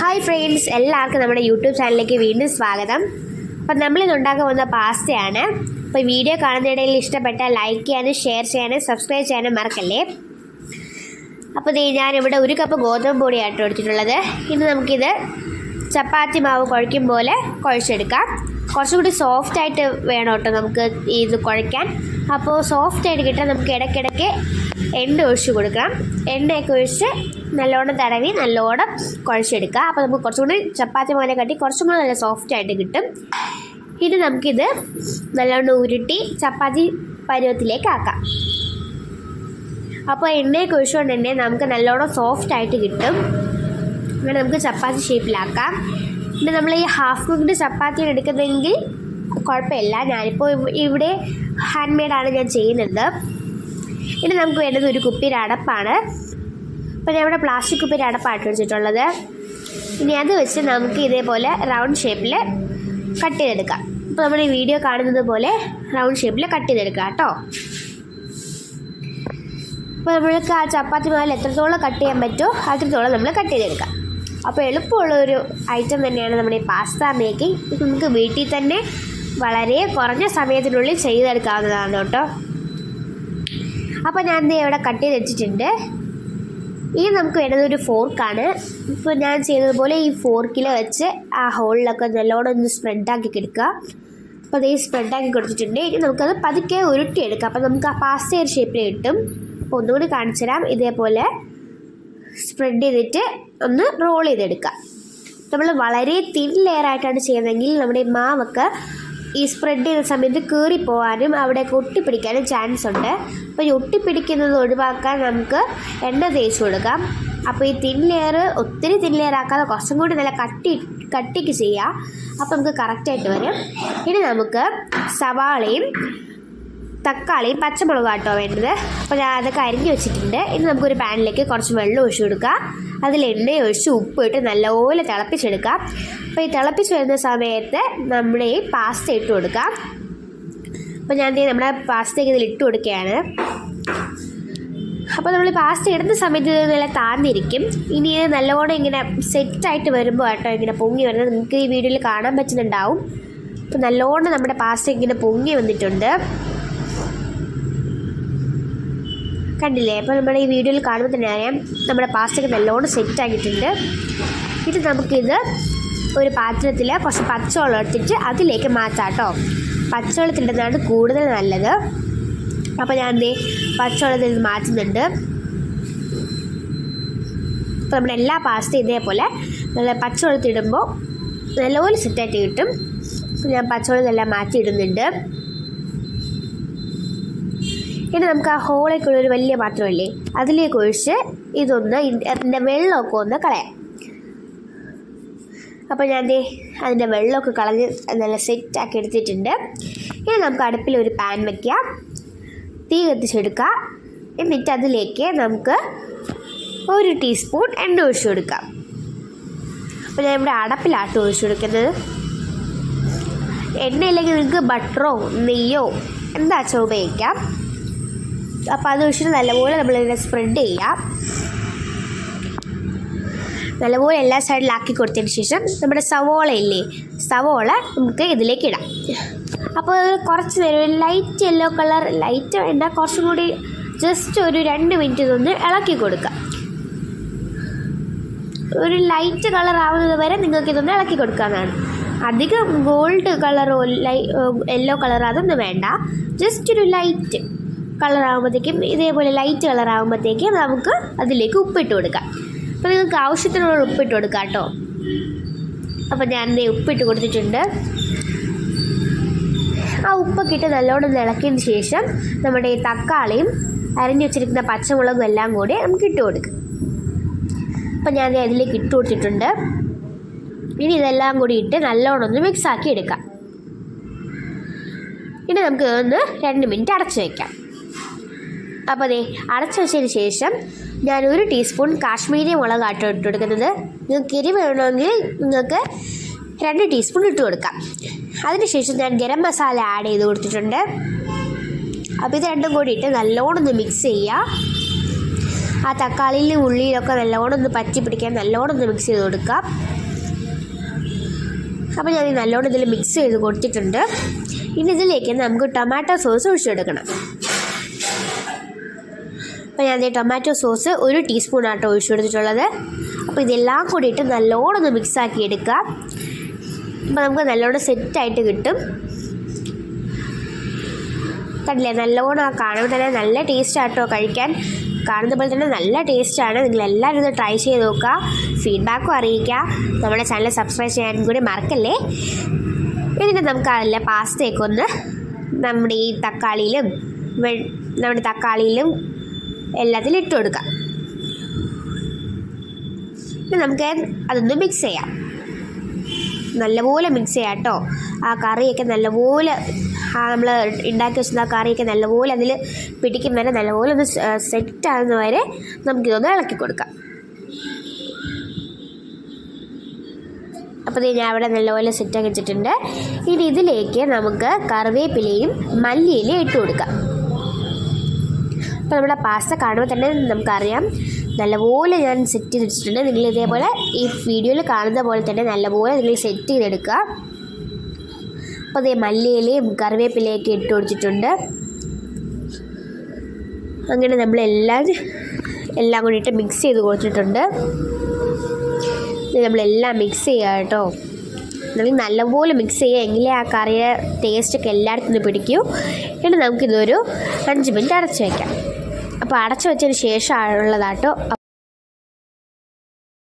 Hi friends എല്ലാവർക്കും നമ്മുടെ YouTube ചാനലിലേക്ക് വീണ്ടും സ്വാഗതം. അപ്പം നമ്മളിന്ന് ഉണ്ടാക്കാൻ പോകുന്ന പാസ്തയാണ്. അപ്പോൾ വീഡിയോ കാണുന്നതിടയിൽ ഇഷ്ടപ്പെട്ട ലൈക്ക് ചെയ്യാനും ഷെയർ ചെയ്യാനും സബ്സ്ക്രൈബ് ചെയ്യാനും മറക്കല്ലേ? അപ്പോൾ ദേ ഞാനിവിടെ ഒരു കപ്പ് ഗോതമ്പ് പൊടിയായിട്ട് എടുത്തിട്ടുള്ളത്. ഇനി നമുക്കിത് ചപ്പാത്തി മാവ് കുഴയ്ക്കും പോലെ കുഴച്ചെടുക്കാം. കുറച്ചുകൂടി സോഫ്റ്റ് ആയിട്ട് വേണം കേട്ടോ നമുക്ക് ഇത് കുഴയ്ക്കാൻ. അപ്പോൾ സോഫ്റ്റ് ആയിട്ട് കിട്ടാൻ നമുക്ക് ഇടയ്ക്കിടയ്ക്ക് എണ്ണ ഒഴിച്ച് കൊടുക്കാം എണ്ണയൊക്കെ ഒഴിച്ച് നല്ലോണം തടവി നല്ലോണം കുഴച്ചെടുക്കുക. അപ്പോൾ നമുക്ക് കുറച്ചും കൂടി ചപ്പാത്തി മോനെ കട്ടി കുറച്ചും കൂടി നല്ല സോഫ്റ്റ് ആയിട്ട് കിട്ടും. ഇനി നമുക്കിത് നല്ലോണം ഉരുട്ടി ചപ്പാത്തി പരുവത്തിലേക്ക് ആക്കാം. അപ്പോൾ എണ്ണയൊക്കെ ഒഴിച്ചുകൊണ്ട് തന്നെ നമുക്ക് നല്ലോണം സോഫ്റ്റ് ആയിട്ട് കിട്ടും. അങ്ങനെ നമുക്ക് ചപ്പാത്തി ഷേപ്പിലാക്കാം പിന്നെ നമ്മൾ ഈ ഹാഫ് കുക്ക്ഡ് ചപ്പാത്തിയാണ് എടുക്കുന്നതെങ്കിൽ കുഴപ്പമില്ല. ഞാനിപ്പോൾ ഇവ- ഇവിടെ ഹാൻഡ് മെയ്ഡാണ് ഞാൻ ചെയ്യുന്നത്. ഇനി നമുക്ക് വേണ്ടത് ഒരു കുപ്പിയുടെ അടപ്പാണ്. ഞാൻ ഇവിടെ പ്ലാസ്റ്റിക് കുപ്പിയുടെ അടപ്പാട്ട് വെച്ചിട്ടുള്ളത്. ഇനി അത് വെച്ച് നമുക്ക് ഇതേപോലെ റൗണ്ട് ഷേപ്പിൽ കട്ട് ചെയ്തെടുക്കാം. ഇപ്പോൾ നമ്മൾ ഈ വീഡിയോ കാണുന്നത് പോലെ റൗണ്ട് ഷേപ്പിൽ കട്ട് ചെയ്തെടുക്കുക കേട്ടോ. അപ്പോൾ നമ്മൾക്ക് ആ ചപ്പാത്തി മാവിൽ എത്രത്തോളം കട്ട് ചെയ്യാൻ പറ്റുമോ അത്രത്തോളം നമ്മൾ കട്ട് ചെയ്തെടുക്കാം. അപ്പോൾ എളുപ്പമുള്ള ഒരു ഐറ്റം തന്നെയാണ് നമ്മുടെ ഈ പാസ്ത മേക്കിംഗ് ഇത് നമുക്ക് വീട്ടിൽ തന്നെ വളരെ കുറഞ്ഞ സമയത്തിനുള്ളിൽ ചെയ്തെടുക്കാവുന്നതാണ് കേട്ടോ. അപ്പോൾ ഞാൻ ഇവിടെ കട്ട് ചെയ്ത് വെച്ചിട്ടുണ്ട്. ഇനി നമുക്ക് വേണ്ടത് ഒരു ഫോർക്കാണ് ഇപ്പോൾ ഞാൻ ചെയ്തതുപോലെ ഈ ഫോർക്കിൽ വെച്ച് ആ ഹോളിലൊക്കെ നല്ലോണം ഒന്ന് സ്പ്രെഡാക്കി എടുക്കുക അപ്പോൾ അതേ സ്പ്രെഡാക്കി കൊടുത്തിട്ടുണ്ട്. ഇനി നമുക്കത് പതുക്കെ ഉരുട്ടിയെടുക്കാം. അപ്പോൾ നമുക്ക് ആ പാസ്തയർ ഷേപ്പിൽ കിട്ടും. അപ്പോൾ ഒന്നുകൂടി കാണിച്ചു തരാം. ഇതേപോലെ സ്പ്രെഡ് ചെയ്തിട്ട് ഒന്ന് റോൾ ചെയ്തെടുക്കുക നമ്മൾ വളരെ തിൻ ലെയർ ആയിട്ടാണ് ചെയ്യുന്നതെങ്കിൽ നമ്മുടെ മാവൊക്കെ ഈ സ്പ്രെഡ് ചെയ്യുന്ന സമയത്ത് കീറിപ്പോവാനും അവിടെ ഒട്ടിപ്പിടിക്കാനും ചാൻസ് ഉണ്ട്. അപ്പോൾ ഒട്ടിപ്പിടിക്കുന്നത് ഒഴിവാക്കാൻ നമുക്ക് എണ്ണ തേച്ച് കൊടുക്കാം. അപ്പോൾ ഈ തിൻ ലെയർ ഒത്തിരി തിൻ ലെയർ ആക്കാതെ കുറച്ചും കൂടി നല്ല കട്ടി കട്ടിക്ക് ചെയ്യാം. അപ്പോൾ നമുക്ക് കറക്റ്റായിട്ട് വരും. ഇനി നമുക്ക് സവാളയും തക്കാളിയും പച്ചമുളകും ആട്ടോ വേണ്ടത്. അപ്പോൾ ഞാൻ അതൊക്കെ അരിഞ്ഞ് വെച്ചിട്ടുണ്ട്. ഇനി നമുക്കൊരു പാനിലേക്ക് കുറച്ച് വെള്ളം ഒഴിച്ചു കൊടുക്കാം. അതിൽ എണ്ണ ഒഴിച്ച് ഉപ്പ് ഇട്ട് നല്ലപോലെ തിളപ്പിച്ചെടുക്കാം. അപ്പോൾ ഈ തിളപ്പിച്ച് വരുന്ന സമയത്ത് നമ്മുടെ ഈ പാസ്ത ഇട്ട് കൊടുക്കാം. അപ്പോൾ ഞാൻ നമ്മുടെ പാസ്തയ്ക്ക് ഇതിൽ ഇട്ട് കൊടുക്കുകയാണ്. അപ്പോൾ നമ്മൾ പാസ്ത ഇടുന്ന സമയത്ത് ഇത് നല്ല താന്നിരിക്കും. ഇനി ഇത് നല്ലവണ്ണം ഇങ്ങനെ സെറ്റായിട്ട് വരുമ്പോൾ കേട്ടോ ഇങ്ങനെ പൊങ്ങി വരുന്നത്. നിങ്ങൾക്ക് ഈ വീഡിയോയിൽ കാണാൻ പറ്റുന്നുണ്ടാവും. അപ്പോൾ നല്ലോണം നമ്മുടെ പാസ്ത ഇങ്ങനെ പൊങ്ങി വന്നിട്ടുണ്ട്. കണ്ടില്ലേ? അപ്പോൾ നമ്മുടെ ഈ വീഡിയോയിൽ കാണുമ്പോൾ തന്നെ അറിയാം നമ്മുടെ പാസ്റ്റൊക്കെ നല്ലോണം സെറ്റ് ആക്കിയിട്ടുണ്ട്. ഇത് നമുക്കിത് ഒരു പാത്രത്തിൽ കുറച്ച് പച്ചവെള്ളം എടുത്തിട്ട് അതിലേക്ക് മാറ്റാം കേട്ടോ. പച്ചവെള്ളത്തിന്റെതാണ് കൂടുതൽ നല്ലത്. അപ്പോൾ ഞാൻ എന്തേ പച്ചവെള്ളത്തിൽ ഇത് മാറ്റുന്നുണ്ട്. അപ്പോൾ നമ്മുടെ എല്ലാ പാസ്തയും ഇതേപോലെ നല്ല പച്ചവെള്ളത്തിടുമ്പോൾ നല്ലപോലെ സെറ്റായിട്ട് കിട്ടും. ഞാൻ ഞാൻ പച്ചവെള്ളത്തെല്ലാം മാറ്റിയിടുന്നുണ്ട്. ഇനി നമുക്ക് ആ ഹോളേക്കുള്ള ഒരു വലിയ പാത്രമല്ലേ? അതിലേക്ക് ഒഴിച്ച് ഇതൊന്ന് അതിന്റെ വെള്ളമൊക്കെ ഒന്ന് കളയാം. അപ്പോൾ ഞാൻ ദേ അതിന്റെ വെള്ളമൊക്കെ കളഞ്ഞ് നല്ല സെറ്റാക്കി എടുത്തിട്ടുണ്ട്. ഇനി നമുക്ക് അടുപ്പിൽ ഒരു പാൻ വയ്ക്കാം തീ കത്തിച്ചെടുക്കുക എന്നിട്ട് അതിലേക്ക് നമുക്ക് ഒരു ടീസ്പൂൺ എണ്ണ ഒഴിച്ചു കൊടുക്കാം. അപ്പോൾ ഞാൻ ഇവിടെ അടപ്പിലാട്ട് ഒഴിച്ചു കൊടുക്കുന്നത്. എണ്ണയില്ലെങ്കിൽ നിങ്ങൾക്ക് ബട്ടറോ നെയ്യോ എന്താ ഉപയോഗിക്കാം? അപ്പോൾ അത് വെച്ചിട്ട് നല്ലപോലെ നമ്മളിങ്ങനെ സ്പ്രെഡ് ചെയ്യാം. നല്ലപോലെ എല്ലാ സൈഡിലാക്കി കൊടുത്തതിന് ശേഷം നമ്മുടെ സവോള ഇല്ലേ സവോള നമുക്ക് ഇതിലേക്ക് ഇടാം. അപ്പോൾ കുറച്ച് നേരം ഒരു ലൈറ്റ് യെല്ലോ കളർ ലൈറ്റ് വേണ്ട കുറച്ചും കൂടി ജസ്റ്റ് ഒരു രണ്ട് മിനിറ്റ് ഇതൊന്ന് ഇളക്കി കൊടുക്കുക ഒരു ലൈറ്റ് കളർ ആവുന്നത് വരെ നിങ്ങൾക്ക് ഇതൊന്ന് ഇളക്കി കൊടുക്കാവുന്നതാണ്. അധികം ഗോൾഡ് കളറോ ലൈ യെല്ലോ കളറോ അതൊന്നും വേണ്ട. ജസ്റ്റ് ഒരു ലൈറ്റ് കളർ ആകുമ്പോഴത്തേക്കും ഇതേപോലെ ലൈറ്റ് കളറാകുമ്പോഴത്തേക്കും നമുക്ക് അതിലേക്ക് ഉപ്പിട്ട് കൊടുക്കാം. അപ്പോൾ നിങ്ങൾക്ക് ആവശ്യത്തിനുള്ള ഉപ്പിട്ട് കൊടുക്കാം കേട്ടോ. അപ്പോൾ ഞാൻ ദേ ഉപ്പിട്ട് കൊടുത്തിട്ടുണ്ട്. ആ ഉപ്പൊക്കെ ഇട്ട് നല്ലോണം ഇളക്കിയതിന് ശേഷം നമ്മുടെ ഈ തക്കാളിയും അരിഞ്ഞു വെച്ചിരിക്കുന്ന പച്ചമുളകും എല്ലാം കൂടി നമുക്ക് ഇട്ട് കൊടുക്കാം. അപ്പം ഞാൻ അതിലേക്ക് ഇട്ട് കൊടുത്തിട്ടുണ്ട്. ഇനി ഇതെല്ലാം കൂടി ഇട്ട് നല്ലോണം ഒന്ന് മിക്സാക്കി എടുക്കാം. ഇനി നമുക്ക് ഒന്ന് രണ്ട് മിനിറ്റ് അടച്ചു വയ്ക്കാം അപ്പോൾ അതെ അടച്ചു വെച്ചതിന് ശേഷം ഞാൻ ഒരു ടീസ്പൂൺ കാശ്മീരി മുളക് ആട്ടോ ഇട്ട് കൊടുക്കുന്നത് നിങ്ങൾക്ക് എരി വേണമെങ്കിൽ നിങ്ങൾക്ക് രണ്ട് ടീസ്പൂൺ ഇട്ട് കൊടുക്കാം. അതിനുശേഷം ഞാൻ ഗരം മസാല ആഡ് ചെയ്ത് കൊടുത്തിട്ടുണ്ട്. അപ്പോൾ ഇത് രണ്ടും കൂടി ഇട്ട് നല്ലോണം ഒന്ന് മിക്സ് ചെയ്യുക ആ തക്കാളിയിലും ഉള്ളിയിലൊക്കെ നല്ലോണം ഒന്ന് പറ്റി പിടിക്കാൻ നല്ലോണം ഒന്ന് മിക്സ് ചെയ്ത് കൊടുക്കാം. അപ്പോൾ ഞാൻ നല്ലോണം ഇതിൽ മിക്സ് ചെയ്ത് കൊടുത്തിട്ടുണ്ട്. ഇനി ഇതിലേക്ക് നമുക്ക് ടൊമാറ്റോ സോസ് ഒഴിച്ചെടുക്കണം. അപ്പോൾ ഞാൻ ടൊമാറ്റോ സോസ് ഒരു ടീസ്പൂൺ ആട്ടോ ഒഴിച്ചു കൊടുത്തിട്ടുള്ളത് അപ്പോൾ ഇതെല്ലാം കൂടി ഇട്ട് നല്ലോണം ഒന്ന് മിക്സാക്കി എടുക്കുക അപ്പോൾ നമുക്ക് നല്ലോണം സെറ്റായിട്ട് കിട്ടും. കണ്ടില്ലേ? നല്ലോണം ആ കാണുമ്പോൾ തന്നെ നല്ല ടേസ്റ്റ് ആട്ടോ കഴിക്കാൻ. കാണുന്ന പോലെ തന്നെ നല്ല ടേസ്റ്റാണ് നിങ്ങൾ എല്ലാവരും ഇത് ട്രൈ ചെയ്ത് നോക്കുക. ഫീഡ്ബാക്കും അറിയിക്കുക. നമ്മുടെ ചാനൽ സബ്സ്ക്രൈബ് ചെയ്യാനും കൂടി മറക്കല്ലേ? എന്നിട്ട് നമുക്ക് അതിലെ പാസ്തയൊക്കെ ഒന്ന് നമ്മുടെ ഈ തക്കാളിയിലും നമ്മുടെ തക്കാളിയിലും എല്ലാത്തിലും ഇട്ട് കൊടുക്കാം. ഇനി നമുക്ക് അതൊന്ന് മിക്സ് ചെയ്യാം. നല്ലപോലെ മിക്സ് ചെയ്യാം കേട്ടോ. ആ കറിയൊക്കെ നല്ലപോലെ ആ നമ്മൾ ഉണ്ടാക്കി വെച്ചിരുന്ന ആ കറിയൊക്കെ നല്ലപോലെ അതിൽ പിടിക്കും വരെ നല്ലപോലെ ഒന്ന് സെറ്റ് ആകുന്ന വരെ നമുക്കിതൊന്ന് ഇളക്കി കൊടുക്കാം. അപ്പോൾ ഞാൻ അവിടെ നല്ലപോലെ സെറ്റാക്കി വെച്ചിട്ടുണ്ട്. ഇനി ഇതിലേക്ക് നമുക്ക് കറിവേപ്പിലയും മല്ലിയിലയും ഇട്ട് കൊടുക്കാം. അപ്പോൾ നമ്മുടെ പാസ്ത കാണുമ്പോൾ തന്നെ നമുക്കറിയാം. നല്ലപോലെ ഞാൻ സെറ്റ് ചെയ്ത് വെച്ചിട്ടുണ്ട്. നിങ്ങൾ ഇതേപോലെ ഈ വീഡിയോയിൽ കാണുന്ന പോലെ തന്നെ നല്ലപോലെ നിങ്ങൾ സെറ്റ് ചെയ്തെടുക്കുക. അപ്പോൾ അതേ മല്ലിയിലയും കറിവേപ്പിലയൊക്കെ ഇട്ട് കൊടുത്തിട്ടുണ്ട്. അങ്ങനെ നമ്മളെല്ലാം എല്ലാം കൂടിയിട്ട് മിക്സ് ചെയ്ത് കൊടുത്തിട്ടുണ്ട്. നമ്മളെല്ലാം മിക്സ് ചെയ്യുക കേട്ടോ. അല്ലെങ്കിൽ നല്ലപോലെ മിക്സ് ചെയ്യുക. എങ്കിലേ ആ കറിയുടെ ടേസ്റ്റൊക്കെ എല്ലായിടത്തും നിന്ന് പിടിക്കൂ. എന്നിട്ട് നമുക്കിതൊരു അഞ്ച് മിനിറ്റ് അടച്ചു വയ്ക്കാം അപ്പോൾ അടച്ചു വെച്ചതിന് ശേഷം ഉള്ളതാട്ടോ